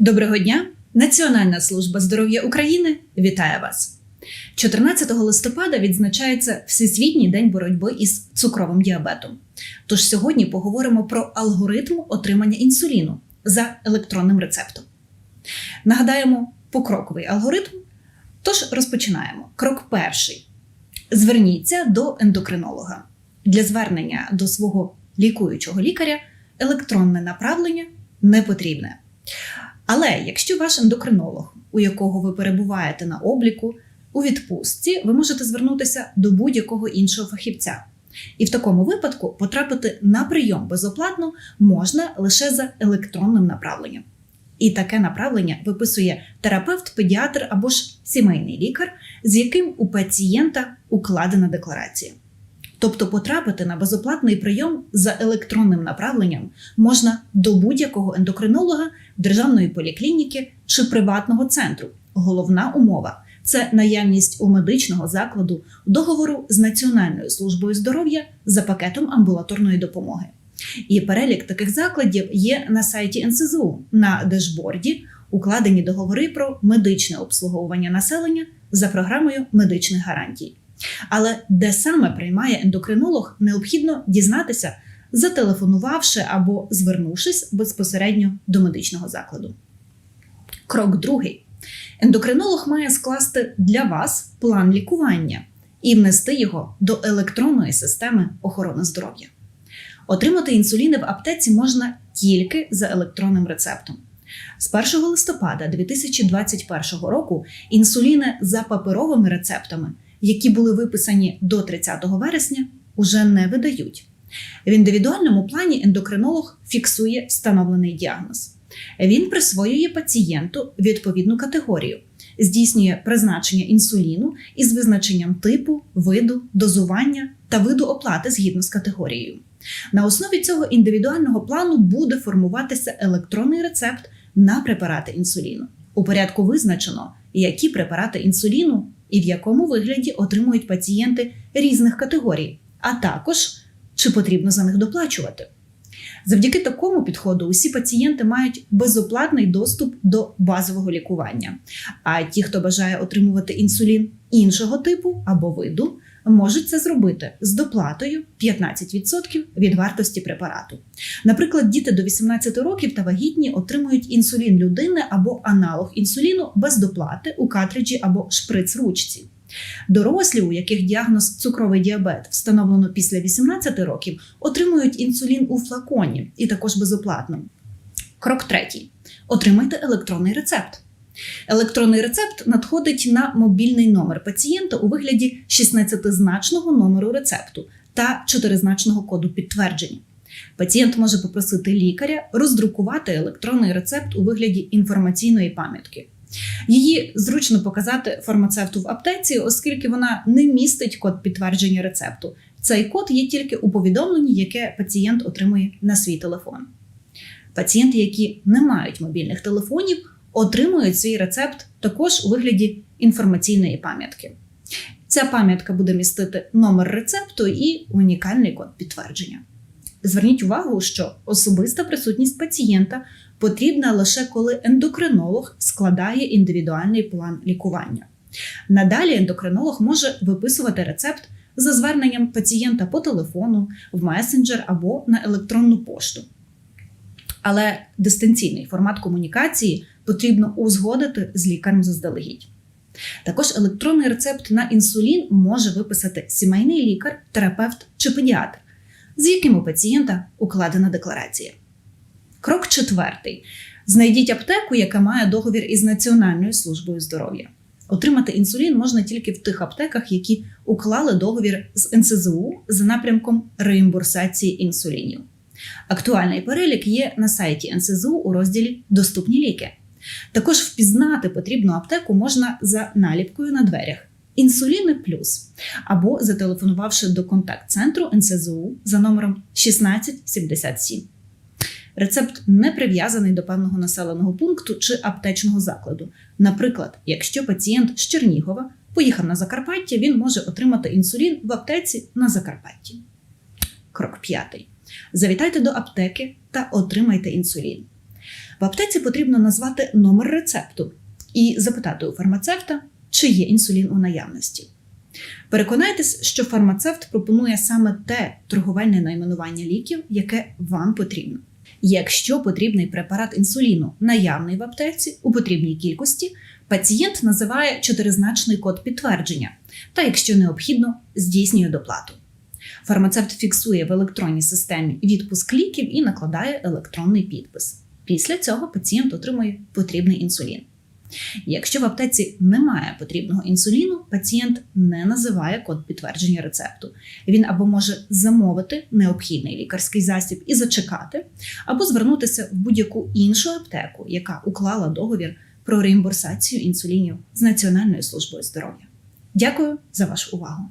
Доброго дня! Національна служба здоров'я України вітає вас. 14 листопада відзначається Всесвітній день боротьби із цукровим діабетом. Тож сьогодні поговоримо про алгоритм отримання інсуліну за електронним рецептом. Нагадаємо покроковий алгоритм. Тож розпочинаємо. Крок перший: зверніться до ендокринолога. Для звернення до свого лікуючого лікаря електронне направлення не потрібне. Але якщо ваш ендокринолог, у якого ви перебуваєте на обліку, у відпустці, ви можете звернутися до будь-якого іншого фахівця. І в такому випадку потрапити на прийом безоплатно можна лише за електронним направленням. І таке направлення виписує терапевт, педіатр або ж сімейний лікар, з яким у пацієнта укладена декларація. Тобто потрапити на безоплатний прийом за електронним направленням можна до будь-якого ендокринолога, державної поліклініки чи приватного центру. Головна умова це наявність у медичного закладу договору з Національною службою здоров'я за пакетом амбулаторної допомоги. І перелік таких закладів є на сайті НСЗУ на дешборді, укладені договори про медичне обслуговування населення за програмою медичних гарантій. Але де саме приймає ендокринолог, необхідно дізнатися, зателефонувавши або звернувшись безпосередньо до медичного закладу. Крок другий: ендокринолог має скласти для вас план лікування і внести його до електронної системи охорони здоров'я. Отримати інсуліни в аптеці можна тільки за електронним рецептом. З 1 листопада 2021 року інсуліни за паперовими рецептами, які були виписані до 30 вересня, уже не видають. В індивідуальному плані ендокринолог фіксує встановлений діагноз. Він присвоює пацієнту відповідну категорію, здійснює призначення інсуліну із визначенням типу, виду, дозування та виду оплати згідно з категорією. На основі цього індивідуального плану буде формуватися електронний рецепт на препарати інсуліну. У порядку визначено, які препарати інсуліну і в якому вигляді отримують пацієнти різних категорій, а також чи потрібно за них доплачувати. Завдяки такому підходу усі пацієнти мають безоплатний доступ до базового лікування. А ті, хто бажає отримувати інсулін іншого типу або виду, можуть це зробити з доплатою 15% від вартості препарату. Наприклад, діти до 18 років та вагітні отримують інсулін людини або аналог інсуліну без доплати у картриджі або шприц-ручці. Дорослі, у яких діагноз цукровий діабет встановлено після 18 років, отримують інсулін у флаконі і також безоплатно. Крок третій: отримайте електронний рецепт. Електронний рецепт надходить на мобільний номер пацієнта у вигляді 16-значного номеру рецепту та 4-значного коду підтвердження. Пацієнт може попросити лікаря роздрукувати електронний рецепт у вигляді інформаційної пам'ятки. Її зручно показати фармацевту в аптеці, оскільки вона не містить код підтвердження рецепту. Цей код є тільки у повідомленні, яке пацієнт отримує на свій телефон. Пацієнти, які не мають мобільних телефонів, отримують свій рецепт також у вигляді інформаційної пам'ятки. Ця пам'ятка буде містити номер рецепту і унікальний код підтвердження. Зверніть увагу, що особиста присутність пацієнта потрібна лише коли ендокринолог складає індивідуальний план лікування. Надалі ендокринолог може виписувати рецепт за зверненням пацієнта по телефону, в месенджер або на електронну пошту. Але дистанційний формат комунікації потрібно узгодити з лікарем заздалегідь. Також електронний рецепт на інсулін може виписати сімейний лікар, терапевт чи педіатр, з яким у пацієнта укладена декларація. Крок четвертий: знайдіть аптеку, яка має договір із Національною службою здоров'я. Отримати інсулін можна тільки в тих аптеках, які уклали договір з НСЗУ за напрямком реімбурсації інсулінів. Актуальний перелік є на сайті НСЗУ у розділі Доступні ліки. Також впізнати потрібну аптеку можна за наліпкою на дверях Інсуліни плюс або зателефонувавши до контакт-центру НСЗУ за номером 1677. Рецепт не прив'язаний до певного населеного пункту чи аптечного закладу. Наприклад, якщо пацієнт з Чернігова поїхав на Закарпаття, він може отримати інсулін в аптеці на Закарпатті. Крок п'ятий. Завітайте до аптеки та отримайте інсулін. В аптеці потрібно назвати номер рецепту і запитати у фармацевта, чи є інсулін у наявності. Переконайтесь, що фармацевт пропонує саме те торговельне найменування ліків, яке вам потрібно. Якщо потрібний препарат інсуліну наявний в аптеці у потрібній кількості, пацієнт називає чотиризначний код підтвердження та, якщо необхідно, здійснює доплату. Фармацевт фіксує в електронній системі відпуск ліків і накладає електронний підпис. Після цього пацієнт отримує потрібний інсулін. Якщо в аптеці немає потрібного інсуліну, пацієнт не називає код підтвердження рецепту. Він або може замовити необхідний лікарський засіб і зачекати, або звернутися в будь-яку іншу аптеку, яка уклала договір про реімбурсацію інсулінів з Національною службою здоров'я. Дякую за вашу увагу!